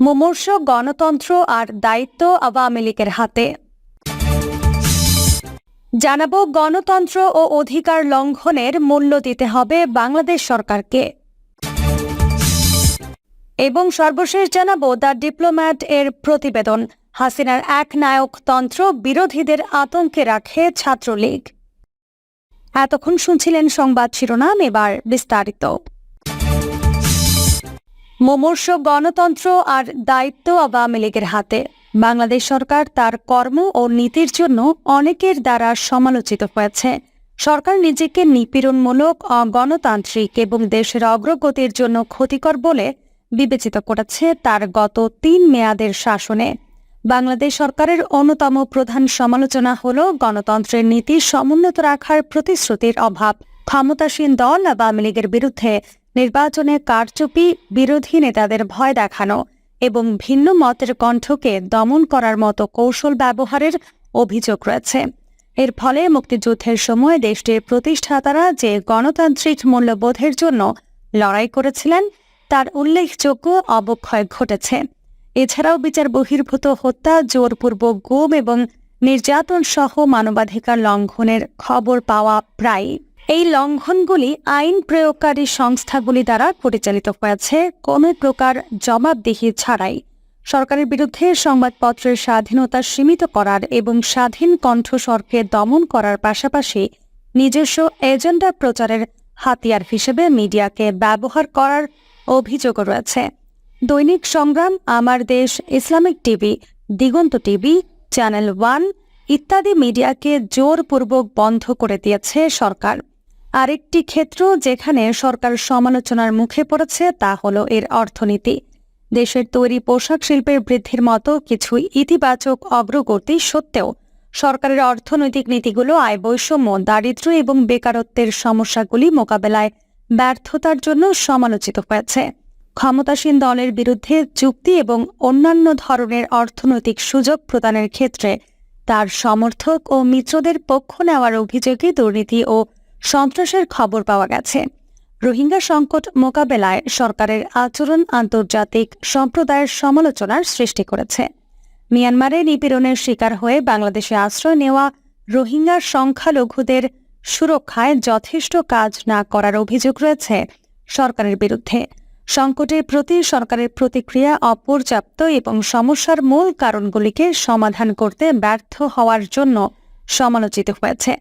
মুমূর্ষ গণতন্ত্র আর দায়িত্ব আওয়ামী লীগের হাতে। জানাব গণতন্ত্র ও অধিকার লঙ্ঘনের মূল্য দিতে হবে বাংলাদেশ সরকারকে। এবং সর্বশেষ জানাব দ্য ডিপ্লোম্যাট এর প্রতিবেদন। হাসিনার এক নায়কতন্ত্র বিরোধীদের আতঙ্কে রাখে ছাত্রলীগ। এতক্ষণ শুনছিলেন সংবাদ শিরোনাম, এবার বিস্তারিত। মুমূর্ষ গণতন্ত্র আর দায়িত্ব আওয়ামী লীগের হাতে। বাংলাদেশ সরকার তার কর্ম ও নীতির জন্য অনেকের দ্বারা সমালোচিত হয়েছে। সরকার নিজেকে নিপীড়নমূলক, অগণতান্ত্রিক এবং দেশের অগ্রগতির জন্য ক্ষতিকর বলে বিবেচিত করেছে তার গত তিন মেয়াদের শাসনে। বাংলাদেশ সরকারের অন্যতম প্রধান সমালোচনা হল গণতন্ত্রের নীতি সমুন্নত রাখার প্রতিশ্রুতির অভাব। ক্ষমতাসীন দল আওয়ামী লীগের বিরুদ্ধে নির্বাচনে কারচুপি, বিরোধী নেতাদের ভয় দেখানো এবং ভিন্ন মতের কণ্ঠকে দমন করার মতো কৌশল ব্যবহারের অভিযোগ রয়েছে। এর ফলে মুক্তিযুদ্ধের সময় দেশটির প্রতিষ্ঠাতারা যে গণতান্ত্রিক মূল্যবোধের জন্য লড়াই করেছিলেন, তার উল্লেখযোগ্য অবক্ষয় ঘটেছে। এছাড়াও বিচার বহির্ভূত হত্যা, জোরপূর্বক গুম এবং নির্যাতন সহ মানবাধিকার লঙ্ঘনের খবর পাওয়া প্রায় এই লঙ্ঘনগুলি আইন প্রয়োগকারী সংস্থাগুলি দ্বারা পরিচালিত হয়েছে। কোনো প্রকার জবাবদিহি ছাড়াই সরকারের বিরুদ্ধে সংবাদপত্রের স্বাধীনতা সীমিত করার এবং স্বাধীন কণ্ঠস্বরকে দমন করার পাশাপাশি নিজস্ব এজেন্ডা প্রচারের হাতিয়ার হিসেবে মিডিয়াকে ব্যবহার করার অভিযোগও রয়েছে। Dainik Sangram, Amar Desh, Islamic TV, Diganta TV, channel one ইত্যাদি মিডিয়াকে জোরপূর্বক বন্ধ করে দিয়েছে সরকার। আরেকটি ক্ষেত্র যেখানে সরকার সমালোচনার মুখে পড়েছে তা হল এর অর্থনীতি। দেশের তৈরি পোশাক শিল্পের বৃদ্ধির মতো কিছু ইতিবাচক অগ্রগতি সত্ত্বেও সরকারের অর্থনৈতিক নীতিগুলো আয় বৈষম্য, দারিদ্র্য এবং বেকারত্বের সমস্যাগুলি মোকাবেলায় ব্যর্থতার জন্য সমালোচিত হয়েছে। ক্ষমতাসীন দলের বিরুদ্ধে চুক্তি এবং অন্যান্য ধরনের অর্থনৈতিক সুযোগ প্রদানের ক্ষেত্রে তার সমর্থক ও মিত্রদের পক্ষ নেওয়ার অভিযোগে দুর্নীতি ও সন্ত্রাসের খবর পাওয়া গেছে। রোহিঙ্গা সংকট মোকাবেলায় সরকারের আচরণ আন্তর্জাতিক সম্প্রদায়ের সমালোচনার সৃষ্টি করেছে। মিয়ানমারে নিপীড়নের শিকার হয়ে বাংলাদেশে আশ্রয় নেওয়া রোহিঙ্গা সংখ্যালঘুদের সুরক্ষায় যথেষ্ট কাজ না করার অভিযোগ রয়েছে সরকারের বিরুদ্ধে। সংকটের প্রতি সরকারের প্রতিক্রিয়া অপর্যাপ্ত এবং সমস্যার মূল কারণগুলিকে সমাধান করতে ব্যর্থ হওয়ার জন্য সমালোচিত হয়েছে।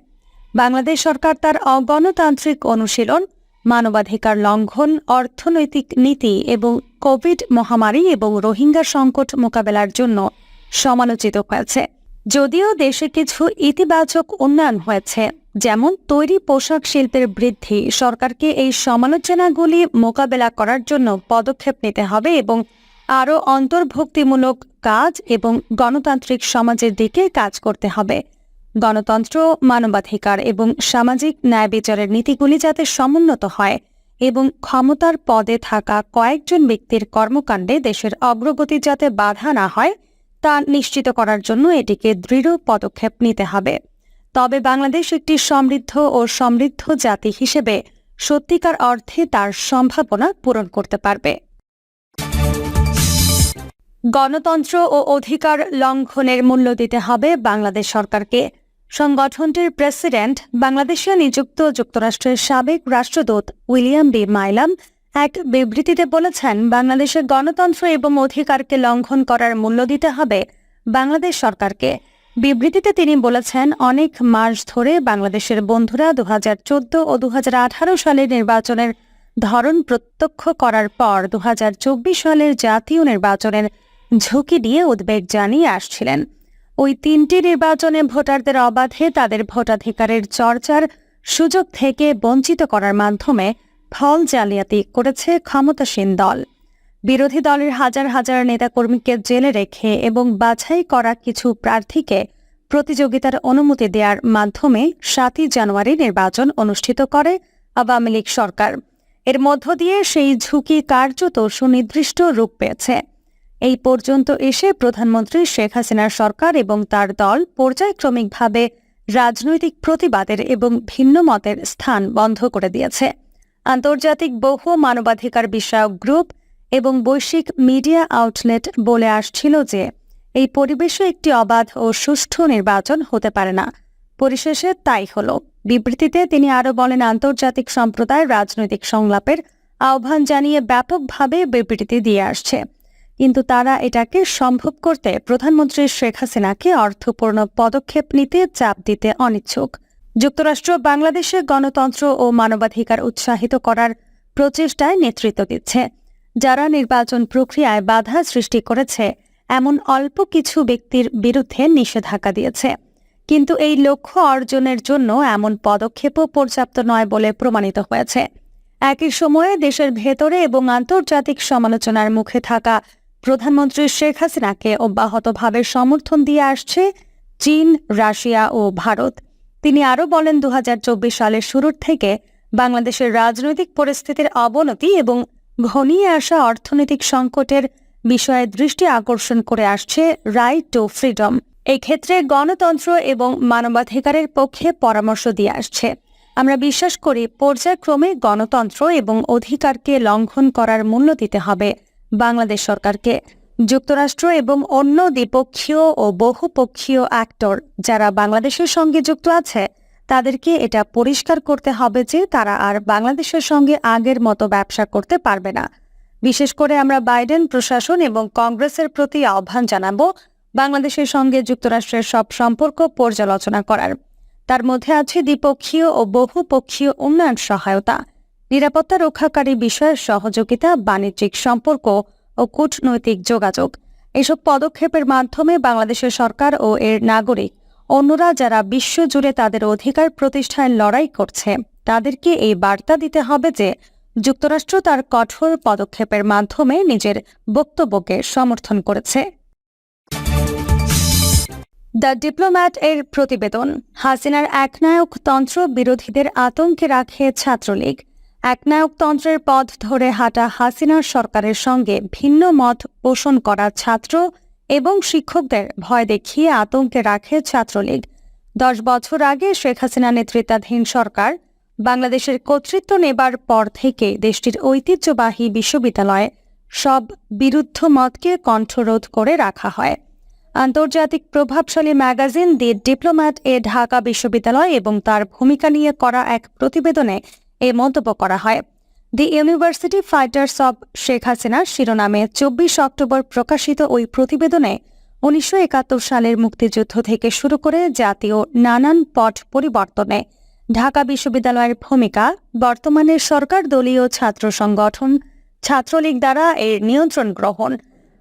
বাংলাদেশ সরকার তার অগণতান্ত্রিক অনুশীলন, মানবাধিকার লঙ্ঘন, অর্থনৈতিক নীতি এবং কোভিড মহামারী এবং রোহিঙ্গা সংকট মোকাবেলার জন্য সমালোচিত হয়েছে। যদিও দেশে কিছু ইতিবাচক উন্নয়ন হয়েছে, যেমন তৈরি পোশাক শিল্পের বৃদ্ধি, সরকারকে এই সমালোচনাগুলি মোকাবেলা করার জন্য পদক্ষেপ নিতে হবে এবং আরও অন্তর্ভুক্তিমূলক কাজ এবং গণতান্ত্রিক সমাজের দিকে কাজ করতে হবে। গণতন্ত্র, মানবাধিকার এবং সামাজিক ন্যায় বিচারের নীতিগুলি যাতে সমুন্নত হয় এবং ক্ষমতার পদে থাকা কয়েকজন ব্যক্তির কর্মকাণ্ডে দেশের অগ্রগতি যাতে বাধা না হয়, তা নিশ্চিত করার জন্য এটিকে দৃঢ় পদক্ষেপ নিতে হবে। তবে বাংলাদেশ একটি সমৃদ্ধ ও সমৃদ্ধ জাতি হিসেবে সত্যিকার অর্থে তার সম্ভাবনা পূরণ করতে পারবে। গণতন্ত্র ও অধিকার লঙ্ঘনের মূল্য দিতে হবে বাংলাদেশ সরকারকে। সংগঠনটির প্রেসিডেন্ট, বাংলাদেশে নিযুক্ত যুক্তরাষ্ট্রের সাবেক রাষ্ট্রদূত উইলিয়াম বি. মাইলাম এক বিবৃতিতে বলেছেন, বাংলাদেশের গণতন্ত্র এবং অধিকারকে লঙ্ঘন করার মূল্য দিতে হবে বাংলাদেশ সরকারকে। বিবৃতিতে তিনি বলেছেন, অনেক মাস ধরে বাংলাদেশের বন্ধুরা দু হাজার চোদ্দ ও দু হাজার আঠারো সালের নির্বাচনের ধরন প্রত্যক্ষ করার পর দুহাজার চব্বিশ সালের জাতীয় নির্বাচনের ঝুঁকি দিয়ে উদ্বেগ জানিয়ে আসছিলেন। ওই তিনটি নির্বাচনে ভোটারদের অবাধে তাদের ভোটাধিকারের চর্চার সুযোগ থেকে বঞ্চিত করার মাধ্যমে ফল জালিয়াতি করেছে ক্ষমতাসীন দল। বিরোধী দলের হাজার হাজার নেতাকর্মীকে জেলে রেখে এবং বাছাই করা কিছু প্রার্থীকে প্রতিযোগিতার অনুমতি দেওয়ার মাধ্যমে সাতই জানুয়ারি নির্বাচন অনুষ্ঠিত করে আওয়ামী লীগ সরকার। এর মধ্য দিয়ে সেই ঝুঁকি কার্যত সুনির্দিষ্ট রূপ পেয়েছে। এই পর্যন্ত এসে প্রধানমন্ত্রী শেখ হাসিনার সরকার এবং তার দল পর্যায়ক্রমিকভাবে রাজনৈতিক প্রতিবাদের এবং ভিন্ন মতের স্থান বন্ধ করে দিয়েছে। আন্তর্জাতিক বহু মানবাধিকার বিষয়ক গ্রুপ এবং বৈশ্বিক মিডিয়া আউটলেট বলে আসছিল যে, এই পরিবেশে একটি অবাধ ও সুষ্ঠু নির্বাচন হতে পারে না। পরিশেষে তাই হল। বিবৃতিতে তিনি আরও বলেন, আন্তর্জাতিক সম্প্রদায় রাজনৈতিক সংলাপের আহ্বান জানিয়ে ব্যাপকভাবে বিবৃতি দিয়ে আসছে। কিন্তু তারা এটাকে সম্ভব করতে প্রধানমন্ত্রী শেখ হাসিনাকে অর্থপূর্ণ পদক্ষেপ নিতে চাপ দিতে অনিচ্ছুক। যুক্তরাষ্ট্র, বাংলাদেশে গণতন্ত্র ও মানবাধিকার উৎসাহিত করার প্রচেষ্টায় নেতৃত্ব দিচ্ছে। যারা নির্বাচন প্রক্রিয়ায় বাধা সৃষ্টি করেছে, এমন অল্প কিছু ব্যক্তির বিরুদ্ধে নিষেধাজ্ঞা দিয়েছে। কিন্তু এই লক্ষ্য অর্জনের জন্য এমন পদক্ষেপও পর্যাপ্ত নয় বলে প্রমাণিত হয়েছে। একই সময়ে দেশের ভেতরে এবং আন্তর্জাতিক সমালোচনার মুখে থাকা প্রধানমন্ত্রী শেখ হাসিনাকে অব্যাহতভাবে সমর্থন দিয়ে আসছে চীন, রাশিয়া ও ভারত। তিনি আরও বলেন দু হাজার চব্বিশ সালের শুরুর থেকে বাংলাদেশের রাজনৈতিক পরিস্থিতির অবনতি এবং ঘনিয়ে আসা অর্থনৈতিক সংকটের বিষয়ে দৃষ্টি আকর্ষণ করে আসছে রাইট টু ফ্রিডম। এই ক্ষেত্রে গণতন্ত্র এবং মানবাধিকারের পক্ষে পরামর্শ দিয়ে আসছে। আমরা বিশ্বাস করি, পর্যায়ক্রমে গণতন্ত্র এবং অধিকারকে লঙ্ঘন করার মূল্য দিতে হবে। বাংলাদেশ সরকারকে, যুক্তরাষ্ট্র এবং অন্য দ্বিপক্ষীয় ও বহুপক্ষীয় অ্যাক্টর যারা বাংলাদেশের সঙ্গে যুক্ত আছে, তাদেরকে এটা পরিষ্কার করতে হবে যে তারা আর বাংলাদেশের সঙ্গে আগের মতো ব্যবসা করতে পারবে না। বিশেষ করে আমরা বাইডেন প্রশাসন এবং কংগ্রেসের প্রতি আহ্বান জানাব বাংলাদেশের সঙ্গে যুক্তরাষ্ট্রের সব সম্পর্ক পর্যালোচনা করার। তার মধ্যে আছে দ্বিপক্ষীয় ও বহুপক্ষীয় উন্নয়ন সহায়তা। নিরাপত্তা রক্ষাকারী বিষয়ের সহযোগিতা, বাণিজ্যিক সম্পর্ক ও কূটনৈতিক যোগাযোগ। এসব পদক্ষেপের মাধ্যমে বাংলাদেশের সরকার ও এর নাগরিক, অন্যরা যারা বিশ্বজুড়ে তাদের অধিকার প্রতিষ্ঠায় লড়াই করছে, তাদেরকে এই বার্তা দিতে হবে যে যুক্তরাষ্ট্র তার কঠোর পদক্ষেপের মাধ্যমে নিজের বক্তব্যকে সমর্থন করেছে। দ্য ডিপ্লোম্যাট এর প্রতিবেদন, হাসিনার একনায়কতন্ত্র বিরোধীদের আতঙ্কে রাখে ছাত্রলীগ। একনায়কতন্ত্রের পথ ধরে হাঁটা হাসিনার সরকারের সঙ্গে ভিন্ন মত পোষণ করা ছাত্র এবং শিক্ষকদের ভয় দেখিয়ে আতঙ্কে রাখে ছাত্রলীগ। দশ বছর আগে শেখ হাসিনা নেতৃত্বাধীন সরকার বাংলাদেশের কর্তৃত্ব নেবার পর থেকে দেশটির ঐতিহ্যবাহী বিশ্ববিদ্যালয়ে সব বিরুদ্ধ মতকে কণ্ঠরোধ করে রাখা হয়। আন্তর্জাতিক প্রভাবশালী ম্যাগাজিন দি ডিপ্লোম্যাট এ ঢাকা বিশ্ববিদ্যালয় এবং তার ভূমিকা নিয়ে করা এক প্রতিবেদনে এ মন্তব্য করা হয়। The university fighters of Sheikh Hasina শিরোনামে চব্বিশ অক্টোবর প্রকাশিত ওই প্রতিবেদনে উনিশশো একাত্তর সালের মুক্তিযুদ্ধ থেকে শুরু করে জাতীয় নানান পট পরিবর্তনে ঢাকা বিশ্ববিদ্যালয়ের ভূমিকা, বর্তমানে সরকার দলীয় ছাত্র সংগঠন, ছাত্রলীগ দ্বারা এর নিয়ন্ত্রণ গ্রহণ,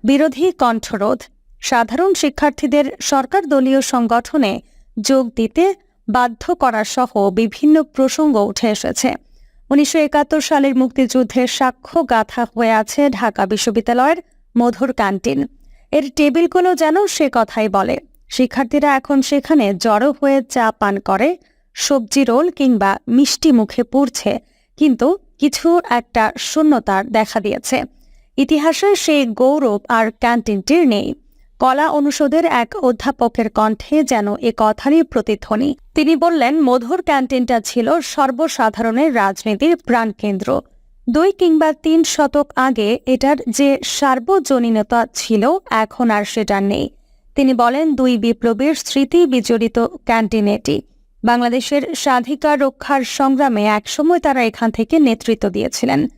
বিরোধী কণ্ঠরোধ, সাধারণ শিক্ষার্থীদের সরকার দলীয় সংগঠনে যোগ দিতে বাধ্য করা সহ বিভিন্ন প্রসঙ্গ উঠে এসেছে। উনিশশো একাত্তর সালের মুক্তিযুদ্ধের সাক্ষ্য গাথা হয়ে আছে ঢাকা বিশ্ববিদ্যালয়ের মধুর ক্যান্টিন। এর টেবিলগুলো যেন সে কথাই বলে। শিক্ষার্থীরা এখন সেখানে জড়ো হয়ে চা পান করে, সবজি রোল কিংবা মিষ্টি মুখে পুড়ছে, কিন্তু কিছু একটা শূন্যতার দেখা দিয়েছে। ইতিহাসে সেই গৌরব আর ক্যান্টিনটির নেই। কলা অনুষদের এক অধ্যাপকের কণ্ঠে যেন এ কথারই প্রতিধ্বনি। তিনি বললেন, মধুর ক্যান্টিনটা ছিল সর্বসাধারণের রাজনীতির প্রাণকেন্দ্র। দুই কিংবা তিন শতক আগে এটার যে সার্বজনীনতা ছিল, এখন আর সেটা নেই। তিনি বলেন, দুই বিপ্লবীর স্মৃতি বিজড়িত ক্যান্টিন এটি। বাংলাদেশের স্বাধিকার রক্ষার সংগ্রামে একসময় তারা এখান থেকে নেতৃত্ব দিয়েছিলেন।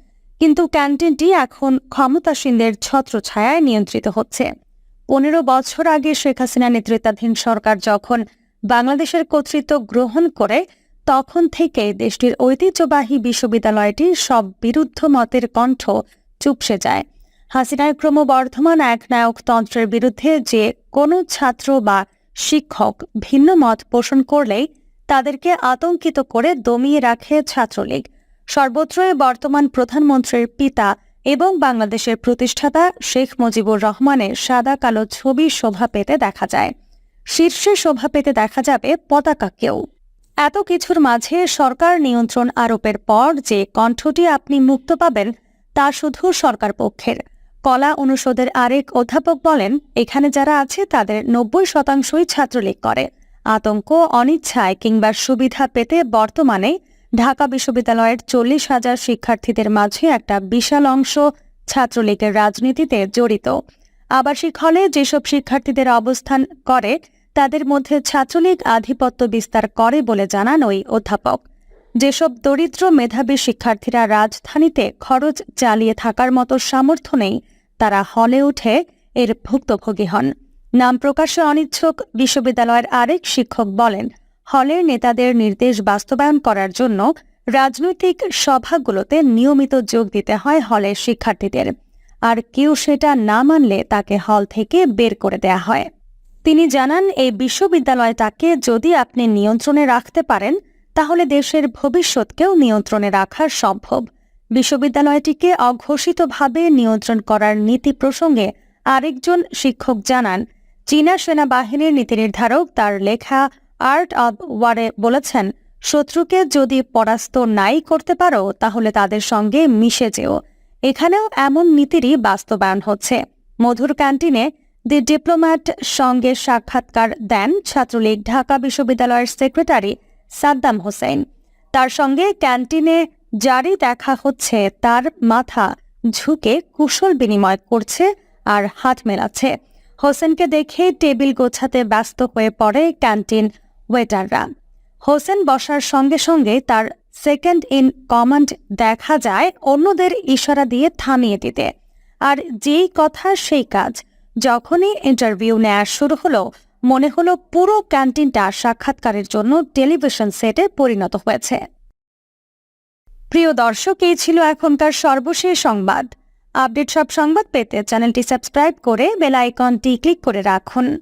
কিন্তু ক্যান্টিনটি এখন ক্ষমতাসীনদের ছত্রছায়ায় নিয়ন্ত্রিত হচ্ছে। পনেরো বছর আগে শেখ হাসিনা নেতৃত্বাধীন সরকার যখন বাংলাদেশের কর্তৃত্ব গ্রহণ করে, তখন থেকে দেশটির ঐতিহ্যবাহী বিশ্ববিদ্যালয়টি সব বিরুদ্ধ মতের কণ্ঠ চুপসে যায়। হাসিনার ক্রমবর্ধমান একনায়কতন্ত্রের বিরুদ্ধে যে কোনো ছাত্র বা শিক্ষক ভিন্ন মত পোষণ করলেই তাদেরকে আতঙ্কিত করে দমিয়ে রাখে ছাত্রলীগ। সর্বত্রই বর্তমান প্রধানমন্ত্রীর পিতা এবং বাংলাদেশের প্রতিষ্ঠাতা শেখ মুজিবুর রহমানের সাদা কালো ছবি শোভা পেতে দেখা যায়। শীর্ষে শোভা পেতে দেখা যাবে পতাকাকেও। এত কিছুর মাঝে সরকার নিয়ন্ত্রণ আরোপের পর যে কণ্ঠটি আপনি মুক্ত পাবেন, তা শুধু সরকার পক্ষের। কলা অনুষদের আরেক অধ্যাপক বলেন, এখানে যারা আছে তাদের নব্বই শতাংশই ছাত্রলীগ করে। আতঙ্ক, অনিচ্ছায় কিংবা সুবিধা পেতে বর্তমানে ঢাকা বিশ্ববিদ্যালয়ের চল্লিশ হাজার শিক্ষার্থীদের মাঝে একটা বিশাল অংশ ছাত্রলীগের রাজনীতিতে জড়িত। আবাসিক হলে যেসব শিক্ষার্থীদের অবস্থান করে, তাদের মধ্যে ছাত্রলীগ আধিপত্য বিস্তার করে বলে জানান ওই অধ্যাপক। যেসব দরিদ্র মেধাবী শিক্ষার্থীরা রাজধানীতে খরচ চালিয়ে থাকার মতো সামর্থ্য নেই, তারা হলে উঠে এর ভুক্তভোগী হন। নাম প্রকাশে অনিচ্ছুক বিশ্ববিদ্যালয়ের আরেক শিক্ষক বলেন হলের নেতাদের নির্দেশ বাস্তবায়ন করার জন্য রাজনৈতিক সভাগুলোতে নিয়মিত যোগ দিতে হয় হলের শিক্ষার্থীদের। আর কেউ সেটা না মানলে তাকে হল থেকে বের করে দেয়া হয়। তিনি জানান, এই বিশ্ববিদ্যালয়টাকে যদি আপনি নিয়ন্ত্রণে রাখতে পারেন, তাহলে দেশের ভবিষ্যৎকেও নিয়ন্ত্রণে রাখা সম্ভব। বিশ্ববিদ্যালয়টিকে অঘোষিতভাবে নিয়ন্ত্রণ করার নীতি প্রসঙ্গে আরেকজন শিক্ষক জানান, চীনা সেনাবাহিনীর নীতি নির্ধারক তার লেখা আর্ট অব ওয়ারে বলেছেন, শত্রুকে যদি পরাস্ত নাই করতে পারো, তাহলে তাদের সঙ্গে মিশে যেও। এখানেও এমন নীতিরই বাস্তবায়ন হচ্ছে। মধুর ক্যান্টিনে দি ডিপ্লোম্যাট সঙ্গে সাক্ষাৎকার দেন ছাত্রলীগ ঢাকা বিশ্ববিদ্যালয়ের সেক্রেটারি সাদ্দাম হোসেন। তার সঙ্গে ক্যান্টিনে যারই দেখা হচ্ছে, তার মাথা ঝুঁকে কুশল বিনিময় করছে আর হাত মেলাচ্ছে। হোসেনকে দেখে টেবিল গোছাতে ব্যস্ত হয়ে পড়ে ক্যান্টিন ওয়েটাররা। হোসেন বসার সঙ্গে সঙ্গে তার সেকেন্ড ইন কমান্ড দেখা যায় অন্যদের ইশারা দিয়ে থামিয়ে দিতে। আর যেই কথা সেই কাজ। যখনই ইন্টারভিউ নেওয়া শুরু হলো, মনে হলো পুরো ক্যান্টিনটা সাক্ষাৎকারের জন্য টেলিভিশন সেটে পরিণত হয়েছে। প্রিয় দর্শক, এই ছিল এখনকার সর্বশেষ সংবাদ। আপডেট সব সংবাদ পেতে চ্যানেলটি সাবস্ক্রাইব করে বেল আইকনটি ক্লিক করে রাখুন।